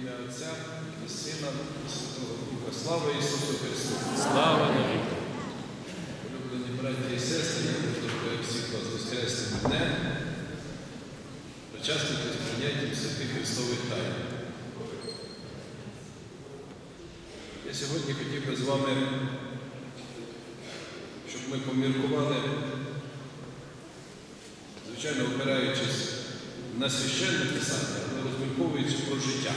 ім'я Отця і Сина і Святого Духа. Слава Ісусу Христу! Слава навіки! Улюблені браті і сестри, я всіх вас Воскресним днем, причасники з прийняттям святих Христових тайн. Я сьогодні хотів би з вами, щоб ми поміркували, звичайно, опираючись на священне писання, але розмірковуючи про життя.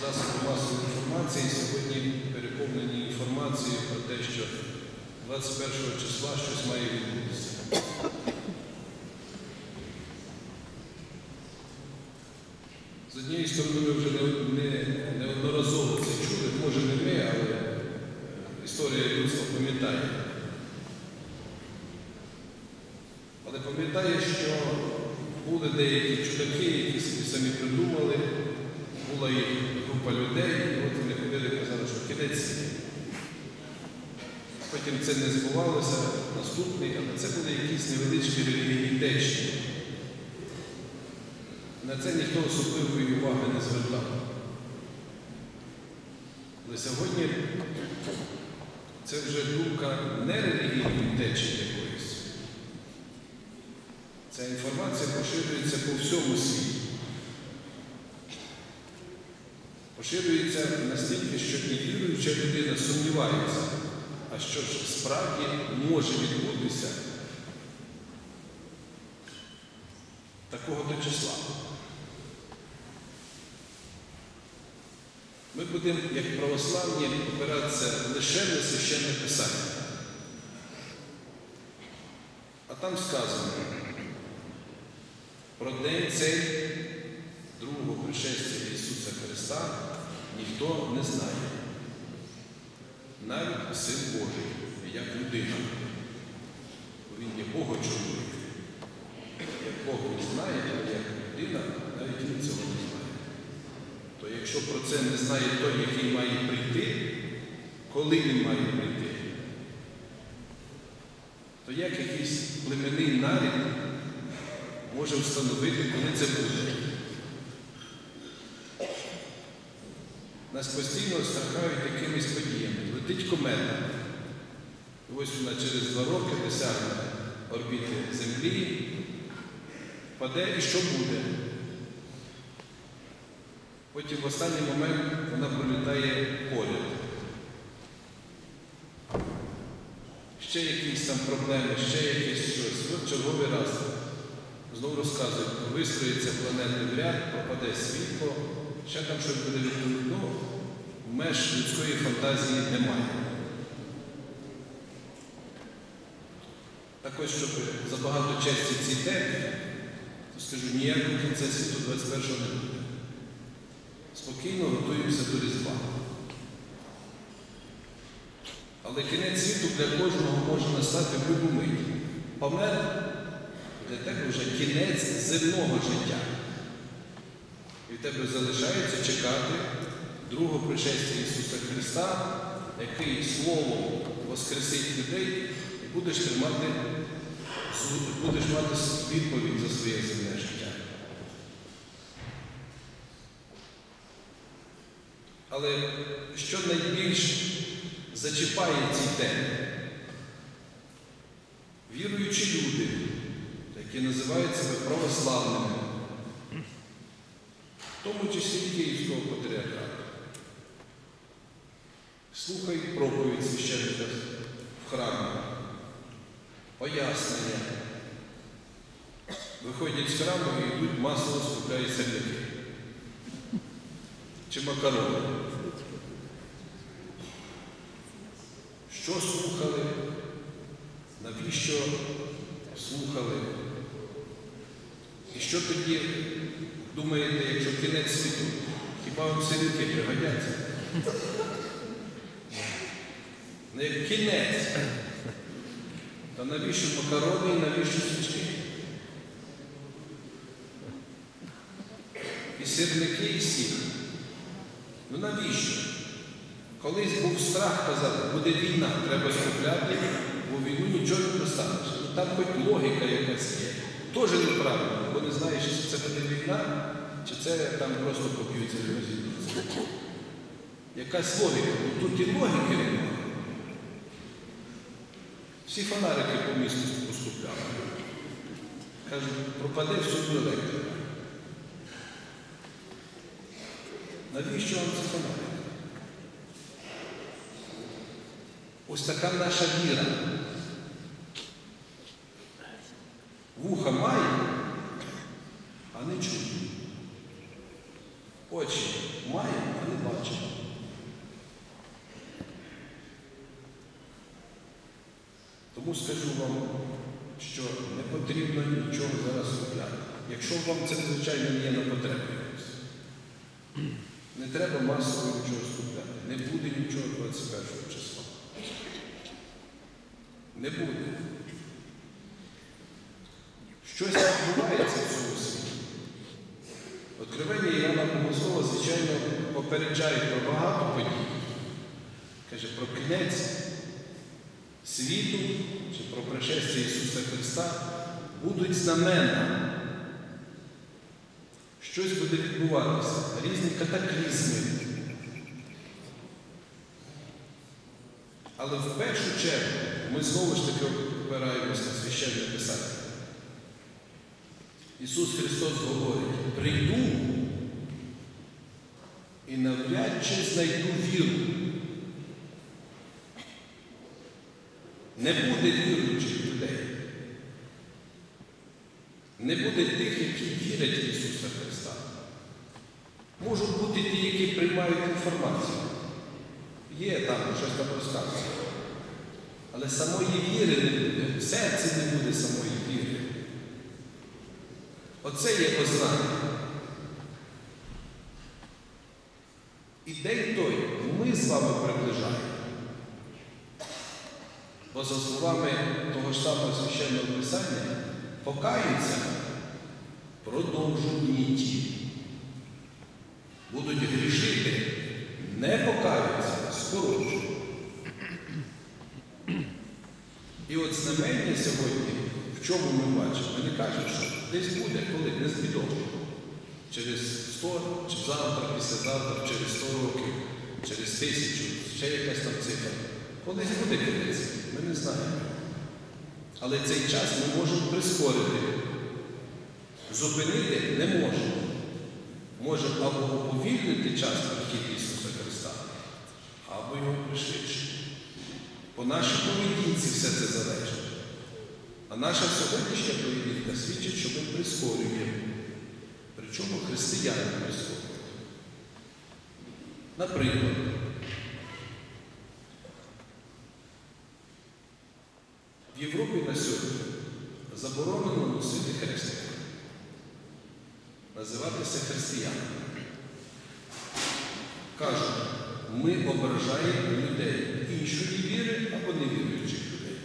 Засоби масової інформації сьогодні переповнені інформацією про те, що 21 числа щось має відбутися. З однієї сторони, ми вже не- не- неодноразово це чули, може не ми, але е, історія людства пам'ятає. Але пам'ятає, що були деякі чудаки, які самі придумали, була і група людей, і от вони ходили і казали, що кінець. Потім це не збувалося, наступний, але це були якісь невеличкі релігійні течії. На це ніхто особливої уваги не звертав. Але сьогодні це вже думка не релігійної течії якоїсь. Ця інформація поширюється по всьому світі. Поширюється настільки, що і віруюча людина сумнівається, а що ж справді може відбутися такого-то числа. Ми будемо, як православні, опиратися лише на священне писання. А там сказано про день цей другого пришестя Ісуса Христа ніхто не знає. Навіть Син Божий, як людина. Він є Бога чоловік. Як Бог він знає, але як людина, навіть він цього не знає. То якщо про це не знає той, який має прийти, коли він має прийти, то як якийсь племенний нарід може встановити, коли це буде? Нас постійно страхають якимись подіями. Летить комета. І ось вона через два роки досягне орбіти Землі, впаде і що буде? Потім в останній момент вона пролітає поряд. Ще якісь там проблеми, ще якесь щось. От черговий раз знову розказують, вистроїться планети в ряд, пропаде світло, ще там щось буде відповідно. Меж людської фантазії немає. Так ось, щоб забагато честі цій темі, то скажу, ніякого кінця світу 21-го не буде. Спокійно готуємося до Різдва. Але кінець світу для кожного може настати в будь-яку мить. Помер для тебе вже кінець земного життя. І в тебе залишається чекати другого пришестя Ісуса Христа, який Словом воскресить людей, і будеш тримати, будеш мати відповідь за своє земне життя. Але що найбільш зачіпає ці теми? Віруючі люди, які називають себе православними, в тому числі Київського патріархату, слухають проповідь священника в храмі, пояснення, виходять з храму і йдуть масово скупляють сальники чи макарони. Що слухали? Навіщо слухали? І що тоді думаєте, якщо кінець світу? Хіба вам сирики пригодяться? Як кінець, то навіщо макарони і навіщо свічки? І сирники, і сіль. Ну навіщо? Колись був страх, казали, буде війна, треба скупляти бо війну нічого не достанеш. Ну, Там хоч логіка якась є. Теж неправильно, бо не знаєш, чи це буде війна, чи це там просто поб'ються розійдуться. Якась логіка. Тут і логіки немає. Всі фонарики по місту поскупляли. Кажуть, пропаде всюди електрика. Навіщо вам ці фонарики? Ось така наша віра. Вуха має, а не чує. Очі має, а не бачить. Тому скажу вам, що не потрібно нічого зараз купляти. Якщо вам це, звичайно, не є на потребу. Не треба масово нічого скупляти. Не буде нічого 21 числа. Не буде. Щось відбувається в цьому світі. Откровення Івана Богослова, звичайно, попереджає про багато подій. Каже, про кінець світу чи про пришестя Ісуса Христа будуть знамена. Щось буде відбуватися, різні катаклізми. Але в першу чергу ми знову ж таки опираємося на священне писання. Ісус Христос говорить, прийду і навряд чи знайду віру. Не буде віруючих людей. Не буде тих, які вірять в Ісуса Христа. Можуть бути ті, які приймають інформацію. Є там, щось там. Але самої віри не буде, в серці не буде самої віри. Оце є ознака. І день той ми з вами приближаємо. За словами того ж самого священного писання, покаються, продовжують ті. Будуть грішити, не покаються, скорочують. І от знамення сьогодні, в чому ми бачимо? Не кажемо, що десь буде, коли не звідомо. Через 100, чи завтра, післязавтра, через 100 років, через тисячу, ще якась там цифра. Колись буде кінець, ми не знаємо. Але цей час ми можемо прискорити. Зупинити не можемо. Можемо або уповільнити час прихід Ісуса Христа, або його пришвидшити. По нашій поведінці все це залежить. А наша сьогоднішня поведінка свідчить, що ми прискорюємо. Причому християни прискорюють. Наприклад, в Європі на сьогодні заборонено носити хрестик, називатися християнами. Кажуть, ми ображаємо людей іншої віри або невіруючих людей.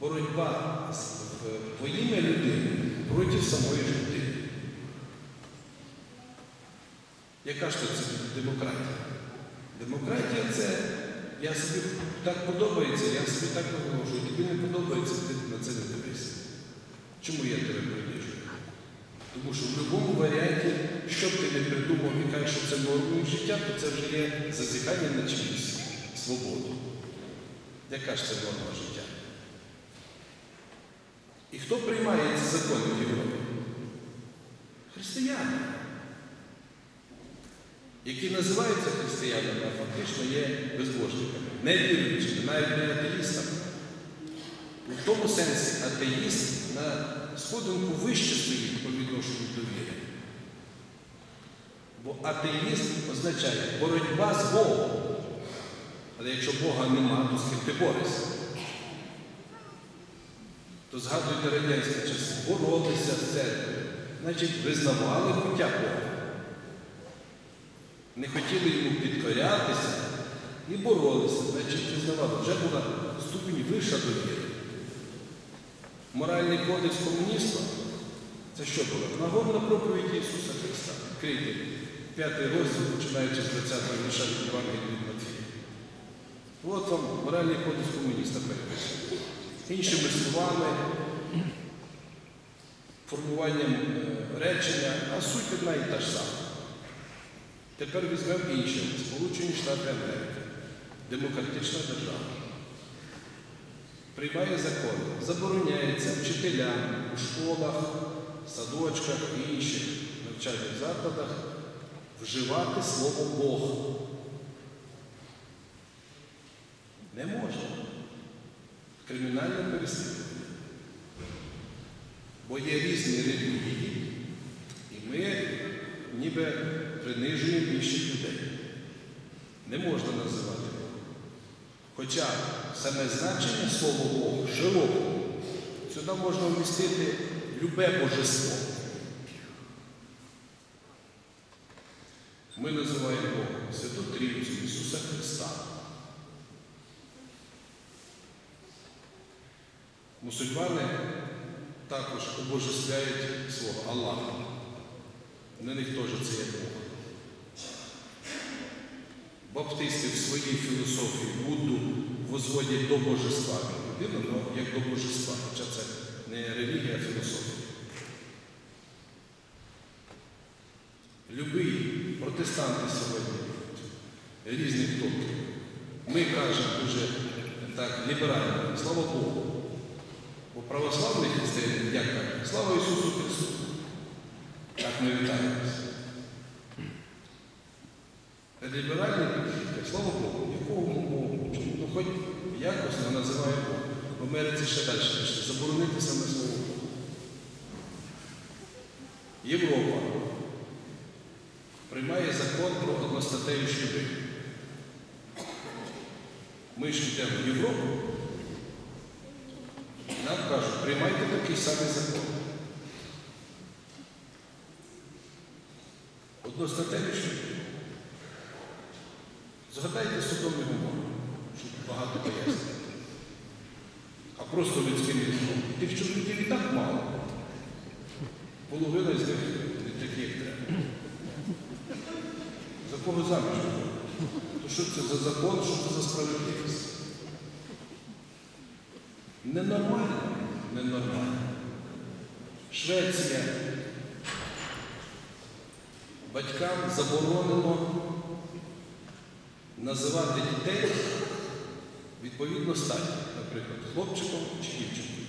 Боротьба з- в- во людини проти самої людини. Яка ж це демократія? Демократія це я собі так подобається, я собі так виголошую. Тобі не подобається, ти на це не дивишся. Чому я тебе принижую? Тому що в будь-якому варіанті, що б ти не придумав і кажеш, що це нормою життя, то це вже є зазіхання на чиюсь свободу. Яка ж це норма життя? І хто приймає ці закони в Європі? Християни, які називаються християнами, а фактично є безбожниками, не віруючими, навіть не атеїстами. У тому сенсі атеїст на сходинку вище стоїть по відношенню до віри. Бо атеїст означає боротьба з Богом. Але якщо Бога нема, то з ким ти борешся? То згадуйте радянські часи, боролися з церквою, значить визнавали буття Бога. Не хотіли йому підкорятися і боролися, значить визнавали. Вже була ступінь вища довіри. Моральний кодекс комунізму це що було? Нагорна проповідь Ісуса Христа. Відкрийте п'ятий розділ, починаючи з 20 го вірша від Євангелія від Матфія. От вам моральний кодекс комуніста переписаний. Іншими словами, формуванням е, речення, а суть одна і та ж сама. Тепер візьмемо інше. Сполучені Штати Америки. Демократична держава. Приймає закон. Забороняється вчителям у школах, садочках і інших навчальних закладах вживати слово Бог. Не можна. Кримінальне переслідування. Бо є різні релігії, і ми ніби принижуємо інших людей. Не можна називати Бога. Хоча саме значення слова Бог широко. Сюди можна вмістити любе божество. Ми називаємо Бога Святу Ісуса Христа. Мусульмани також обожествляють свого Аллаха. На них теж це є Бог. Баптисти в своїй філософії Будду возводять до божества людину, але як до божества, хоча це не релігія, а філософія. Любий протестанти сьогодні різних толків. Ми кажемо дуже так ліберально, слава Богу. Бо православний християнин, як каже, слава Ісусу Христу. Так ми вітаємося. Ліберальні підхід, слава Богу, якого Богу? Ну хоч якось не називає Бог. В Америці ще далі пішли. Заборонити саме слово Бог. Європа приймає закон про одностатеві шлюби. Ми ж йдемо в Європу. Нам кажуть, приймайте такий самий закон. Одностатеві шлюби. Згадайте судовий щоб багато пояснити. А просто людським язиком. Тих чоловіків і так мало. Половина з них не такі, як треба. За кого заміж? То що це за закон, що це за справедливість? Ненормально. Ненормально. Швеція. Батькам заборонено називати дітей відповідно статі, наприклад, хлопчиком чи дівчинкою.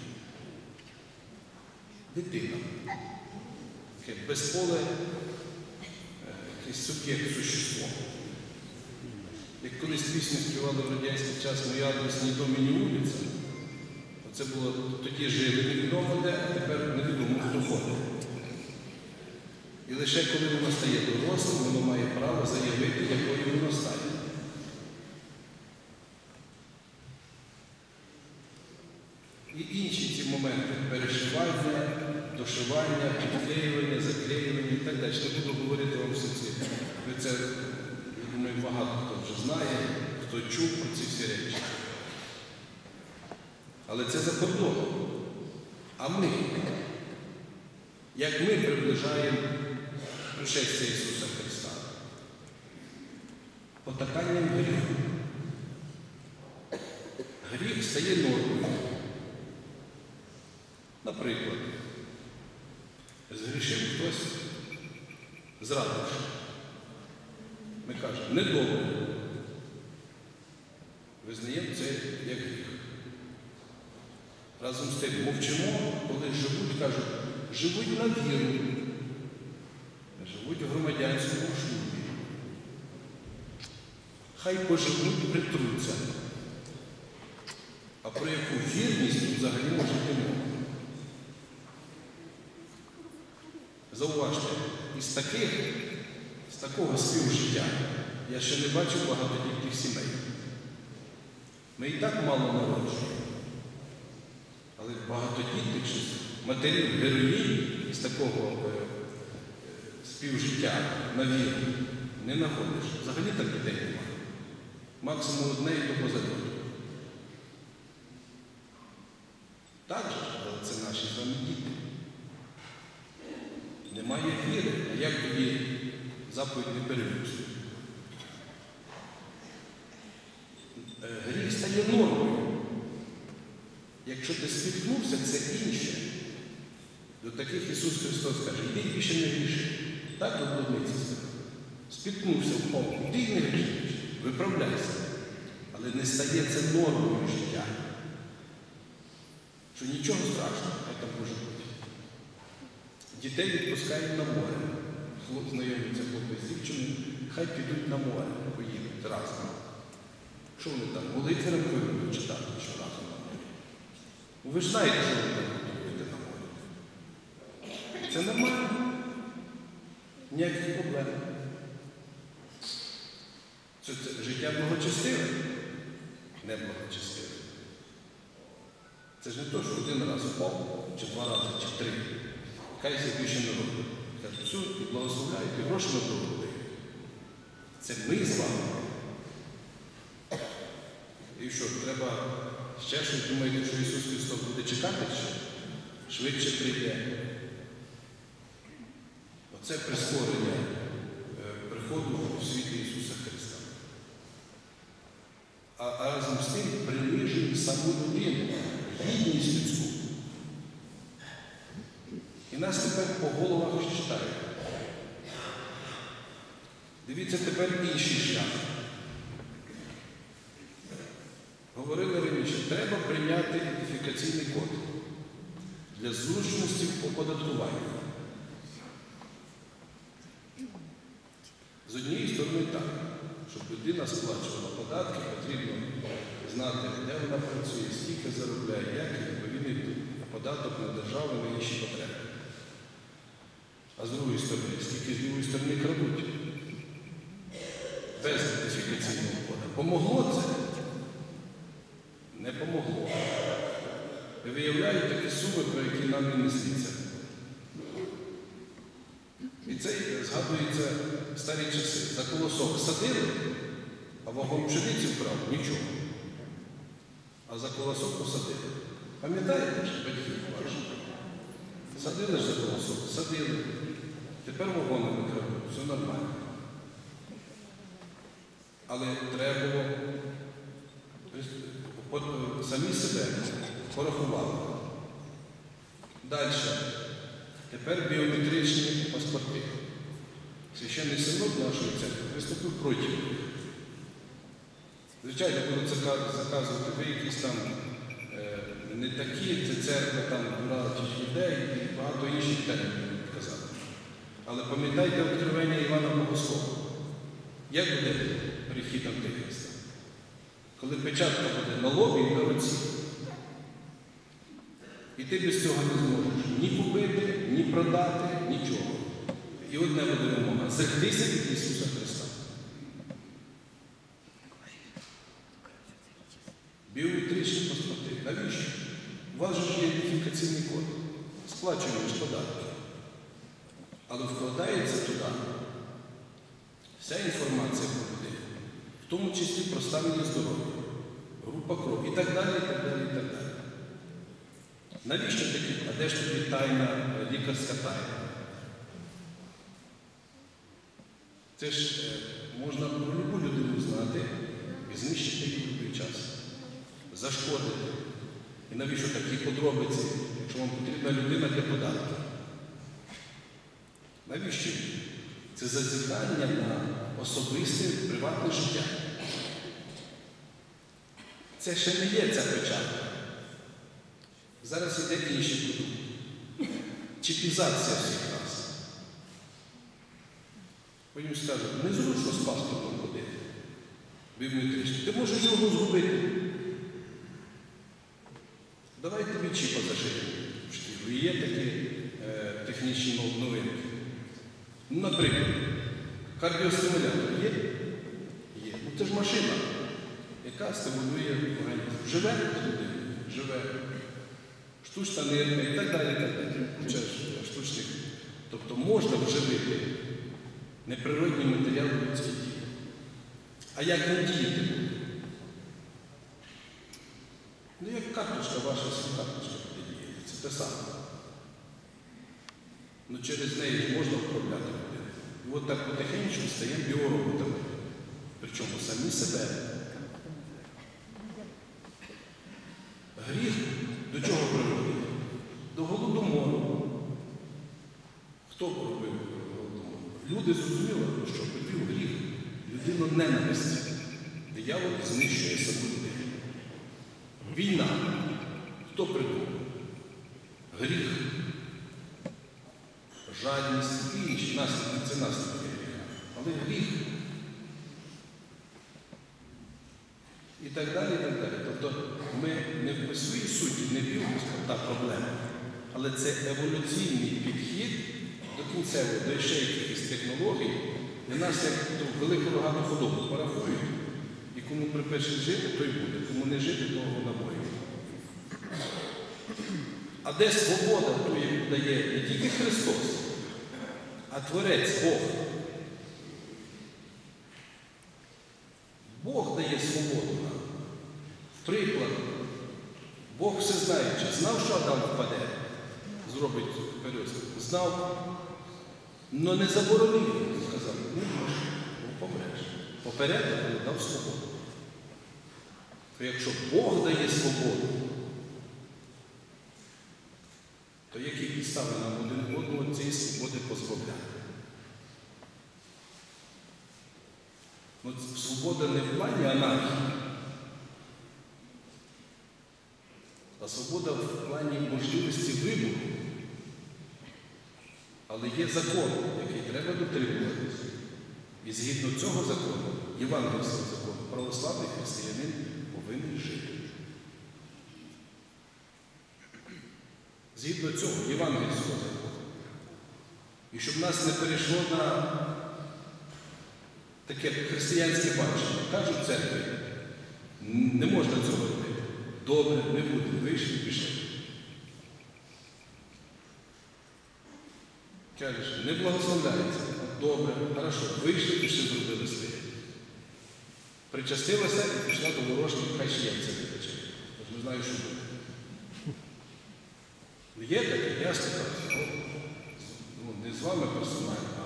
Дитина. Таке безполе е, якийсь суб'єкт существо. Як колись пісню співали в радянський час «Мій адрес ні дом, ні вулиця», це було тоді жили невідомо де, а тепер невідомо хто ходить. І лише коли воно стає дорослим, воно має право заявити, якою воно стає. І інші ці моменти перешивання, дошивання, підклеювання, заклеювання і так далі. Не буду говорити вам всі ці. Ви це, я думаю, багато хто вже знає, хто чув про ці всі речі. Але це за кордоном. А ми, як ми приближаємо пришестя Ісуса Христа? Потаканням гріху. Гріх стає нормою. Наприклад, згрішив хтось, зрадивши. Ми кажемо, недобре. Визнаємо це як гріх. Разом з тим мовчимо, коли живуть, кажуть, живуть на віру, живуть в громадянському шлюбі. Хай поживуть, притруться. А про яку вірність взагалі може йти мова? Зауважте, із таких, з такого співжиття я ще не бачив багатодітних сімей. Ми і так мало народжуємо. Але багатодітних матерів героїнь з такого е, е, співжиття на віру не знаходиш. Взагалі так дітей немає. Максимум одне і то позаду. Так же, але це наші з вами діти. Віри. А як тоді заповідь не перевірити? є нормою. Якщо ти спіткнувся, це інше. До таких Ісус Христос каже, йди більше не гріши. Так до блудниці. Спіткнувся впав, йди й не гріши. Виправляйся. Але не стає це нормою життя. Що нічого страшного, хай там може бути. Дітей відпускають на море. Знайомиться хлопець з дівчиною, хай підуть на море, поїдуть разом. Що вони там? Ранкові будуть читати, що разом на морі. Ви ж знаєте, що ви там будуть робити на морі. Це нормально. Ніяких проблем. Це, це життя благочестиве? Не благочестиве. Це ж не то, що один раз впав, чи два рази, чи три. Кайся більше не робить. Каже, цю і благословляють, і гроші на дорогу. Це ми з вами. І що, треба ще щось думаєте, що Ісус Христос буде чекати ще? Швидше прийде. Оце прискорення е, приходу у світі Ісуса Христа. А, а разом з тим принижуємо саму людину, гідність людську. І нас тепер по головах читають. Дивіться тепер інший шлях. Говорили раніше, треба прийняти ідентифікаційний код для зручності в оподаткуванні. З однієї сторони так, щоб людина сплачувала податки, потрібно знати, де вона працює, скільки заробляє, як і відповідний податок на державу на інші потреби. А з другої сторони, скільки з другої сторони крадуть. Без ідентифікаційного коду. Помогло це? Не помогло. І виявляють такі суми, про які нам не слідця. І це згадується в старі часи. За колосок садили, а вагон пшениці вкрав нічого. А за колосок посадили. Пам'ятаєте ж батьків ваших? Садили ж за колосок, садили. Тепер вагони викрадуть, все нормально. Але треба самі себе порахували. Далі. Тепер біометричні паспорти. Священний синод нашої церкви виступив проти. Звичайно, будуть зака- заказувати ви якісь там е, не такі, це церква там дурачих людей і багато інших тем казати. Але пам'ятайте відкривання Івана Богослова. Як буде перехід Антихриста? Коли печатка буде на лобі і на руці. І ти без цього не зможеш ні купити, ні продати, нічого. І одне буде вимога зректися від Ісуса Христа. Біометричні паспорти. Навіщо? У вас же є ідентифікаційний код. Сплачуємо податки. Але вкладається туди вся інформація в тому числі про ставлення здоров'я, група крові і так далі, і так далі, і так далі. Навіщо такі? А де ж тобі тайна, е, лікарська тайна? Це ж е, можна про любу людину знати і знищити її будь-який час, зашкодити. І навіщо такі подробиці, якщо вам потрібна людина для податків? Навіщо? Це зазіхання на особисте приватне життя. Це ще не є ця печатка. Зараз іде інший продукт. Чіпізація всіх нас. Потім скажуть, незручно з паспортом ходити. Біометрично. Ти можеш його згубити. Давай тобі чіпа шкіру. Є такі е, технічні нов- новинки. Наприклад, кардіостимулятор є? Є. Ну це ж машина, яка стимулює організм. Живе людина, живе. Штучна нирка і так далі. так далі. Це штучних. Тобто можна вживити неприродні матеріали людської тіла. А як не діяти? Ну, як карточка ваша карточка буде. Це те саме. Ну через неї можна вправляти людину. І от так потихеньку стаємо біороботами. Причому самі себе. Гріх до чого приводить? До голодомору. Хто робив голодомор? Люди зрозуміли, що привів гріх людину ненависті. Диявол знищує саму людину. Війна. Хто придумав? Гріх. Жадність і інші наслідки це наслідки гріха. Але гріх. І так далі, і так далі. Тобто ми не в своїй суті не білка та проблема, але це еволюційний підхід до кінцевого, до ще якихось технологій, для нас як велику рогану худобу порахують, і кому припишуть жити, той буде, кому не жити, того набою. А де свобода, ту, яку дає не тільки Христос, а Творець Бог. Бог дає свободу нам. Приклад. Бог все знаючи, знав, що Адам впаде. Знав, але не заборонив. Сказав, не можеш, бо помреш. Попередив, але дав свободу. То якщо Бог дає свободу, то які підстави нам один одного цієї свободи позбавляти? Ну, свобода не в плані анархії, а свобода в плані можливості вибору. Але є закон, який треба дотримуватися. І згідно цього закону, євангельського закону, православний християнин повинен жити. Згідно цього, євангельського закону. І щоб нас не перейшло на таке християнське бачення. Кажуть церкві, не можна цього робити. Добре, не буде. Вийшли, пішли. Кажеш, не благословляється. Добре, хорошо. Вийшли, пішли, зробили своє. Причастилася і пішла до ворожки, хай ще яйця випече. Тож не знаю, що буде. Ну, Є таке, ясно кажу. Ну, не з вами персонально,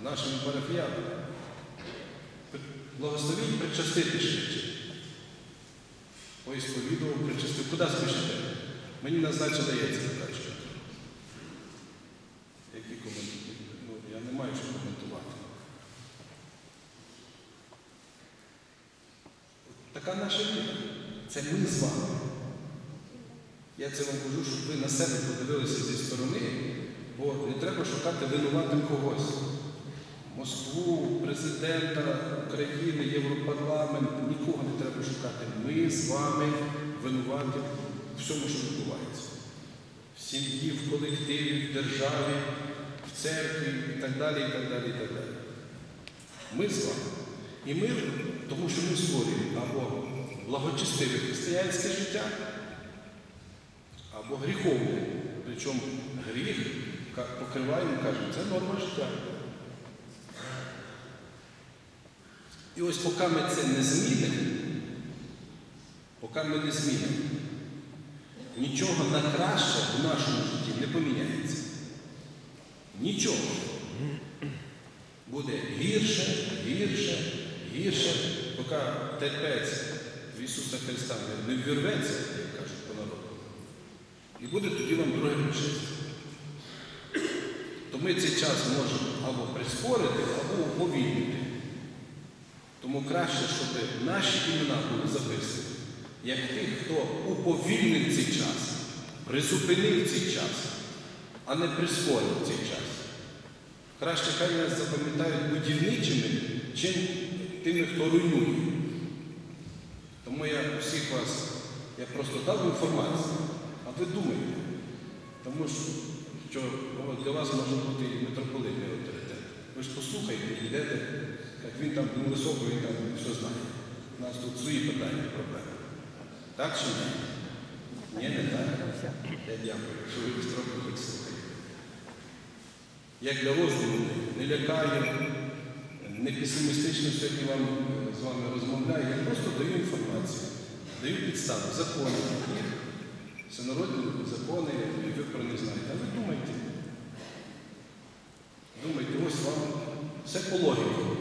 а нашими парафіянами. Благословіть причастити швидше. Ой, сповідував, причастив. Куди спішите? Мені назначили яйця закачувати. Які коментарі? Ну, я не маю що коментувати. Така наша віра. Це ми з вами. Я це вам кажу, щоб ви на себе подивилися зі сторони, бо не треба шукати винуватим когось. Москву, президента України, Європарламент, нікого не треба шукати. Ми з вами винуваті в всьому, що відбувається. В сім'ї, в колективі, в державі, в церкві і так далі, і так далі, і так далі. Ми з вами. І ми, тому що ми створюємо або благочестиве християнське життя, або гріховне. Причому гріх покриваємо, кажемо, це норма життя. І ось поки ми це не змінимо, поки ми не змінимо, нічого на краще в нашому житті не поміняється. Нічого. Буде гірше, гірше, гірше, поки терпець в Ісуса Христа не ввірветься, як кажуть по народу. І буде тоді вам друге пришестя. То ми цей час можемо або прискорити, або уповільнити. Тому краще, щоб наші імена були записані, як тих, хто уповільнив цей час, призупинив цей час, а не прискорив цей час. Краще хай нас запам'ятають будівничими, чим тими, хто руйнує. Тому я усіх вас, я просто дав інформацію, а ви думайте. Тому що для вас може бути і митрополитний авторитет. Ви ж послухайте, йдете. Як він там високо, він там все знає. У нас тут свої питання, проблеми. Так чи ні? Ні, не так. Я дякую, що ви трохи хоч слухаєте. Як для роздуму не лякаю, не песимістично сьогодні вам з вами розмовляю, я просто даю інформацію, даю підстави, закони. Є всенародні закони, і ви про них знаєте. А ви думайте. Думайте, ось вам все по логіку.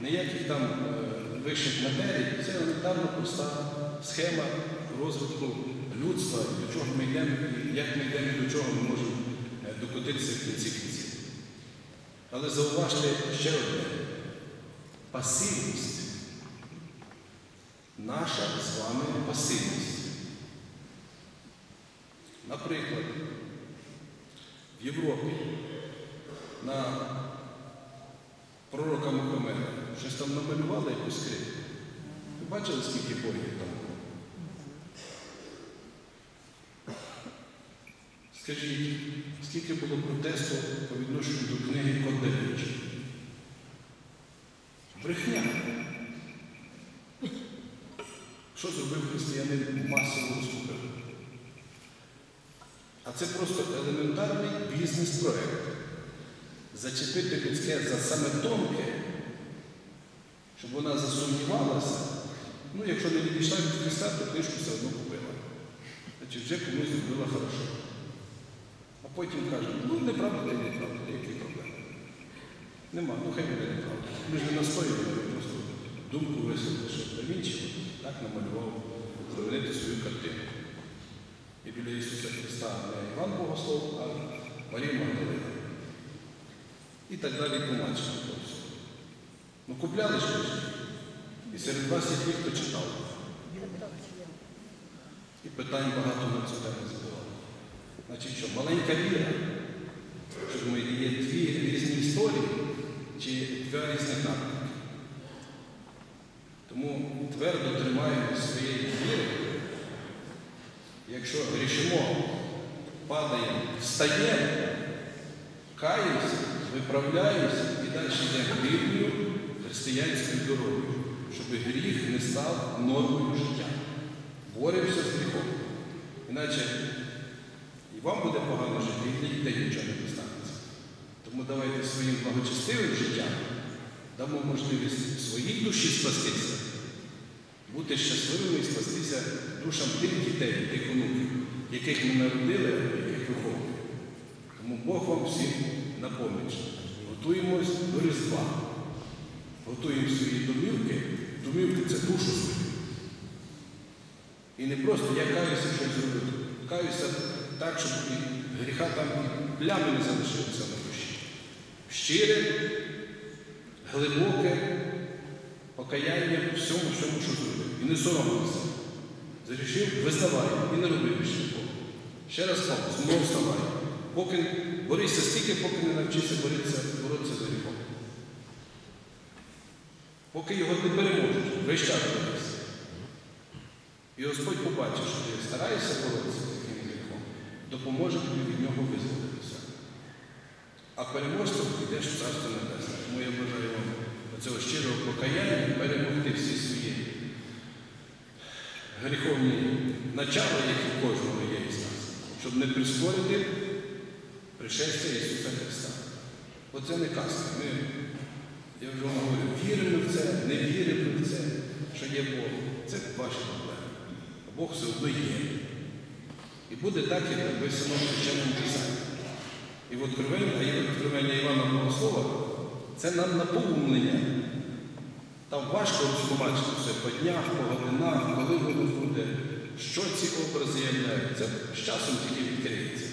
Ніяких там е, вищих матерій, це елементарно проста схема розвитку людства, до чого ми йдемо, як ми йдемо, до чого ми можемо е, докотитися в кінці кінців. Але зауважте ще одне. Пасивність. Наша з вами пасивність. Наприклад, в Європі на пророка Мухаммеда щось там намалювали якусь скрипку. Ви бачили, скільки богів там було? Скажіть, скільки було протесту по відношенню до книги Кодевича? Брехня. Що зробив християнин масово слухав? А це просто елементарний бізнес-проект. Зачепити людське за саме тонке, щоб вона засумнівалася. Ну, якщо не відійшла від Христа, то книжку все одно купила. Значить, вже комусь зробила хорошо. Потім кажуть, ну неправда, й неправда, які проблеми. Нема, ну хай буде неправда. Ми ж не настоюємо, ми просто думку висловили, що Вінчі так намалював знаменити свою картину. І біля Ісуса Христа не Іван Богослов, а Марія Магдалина. І так далі тлумачено про все. Ну купляли щось. І серед вас є ті, хто читав. І питань багато на цю тему задавали. Значить що, маленька віра, що є дві різні історії чи два різних напрямки. Тому твердо тримаємо своєї віри. Якщо грішимо, падаємо, встаємо, каємося, виправляємося і далі йдемо вірною християнською дорогою, щоб гріх не став нормою життя. Боремося з гріхом. Іначе вам буде погано жити, і для дітей нічого не достанеться. Тому давайте своїм благочестивим життям дамо можливість своїй душі спастися, бути щасливими і спастися душам тих дітей, тих онуків, яких ми народили, яких виховуємо. Тому Бог вам всім на поміч. Готуємось до Різдва. Готуємо свої домівки. Домівки це душу свою. І не просто я каюся щось зробити. Каюся так, щоб гріха там і плями не залишилися на душі. Щире, глибоке покаяння всьому, всьому, що зробив. І не соромився. Зарішив, визнавай і не роби більше такого. Ще раз пам'ятаю, знову вставай. Поки борися стільки, поки не навчишся боротися, боротися за гріхом. Поки його не переможеш, весь час борися. І Господь побачить, що ти стараєшся боротися допоможе тобі від нього визволитися. А переможцем підеш в Царство Небесне. Тому я бажаю вам цього щирого покаяння перемогти всі свої гріховні начала, які в кожного є із нас, щоб не прискорити пришестя Ісуса Христа. Оце не казка. Ми, я вже вам говорю, віримо в це, не віримо в це, що є Бог. Це ваші проблеми. А Бог все одно є. І буде так, як написано в Священному Писанні. І в Откровенні, Івана Богослова, це нам наповнення. Там важко розтлумачити все по днях, по годинах, коли воно буде, що ці образи являють. Це з часом тільки відкриється.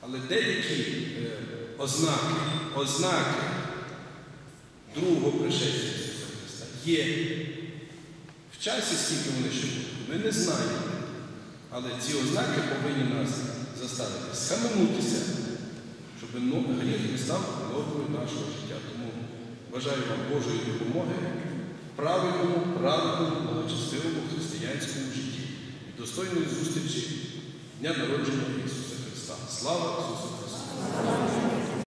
Але деякі е, ознаки, ознаки другого пришестя Ісуса Христа є. В часі, скільки вони ще будуть, ми не знаємо. Але ці ознаки повинні нас заставити схаменутися, щоб ну- гріх не став нормою нашого життя. Тому бажаю вам Божої допомоги в правильному, правильному, благочестивому християнському житті і достойної зустрічі Дня народження Ісуса Христа. Слава Ісусу Христу!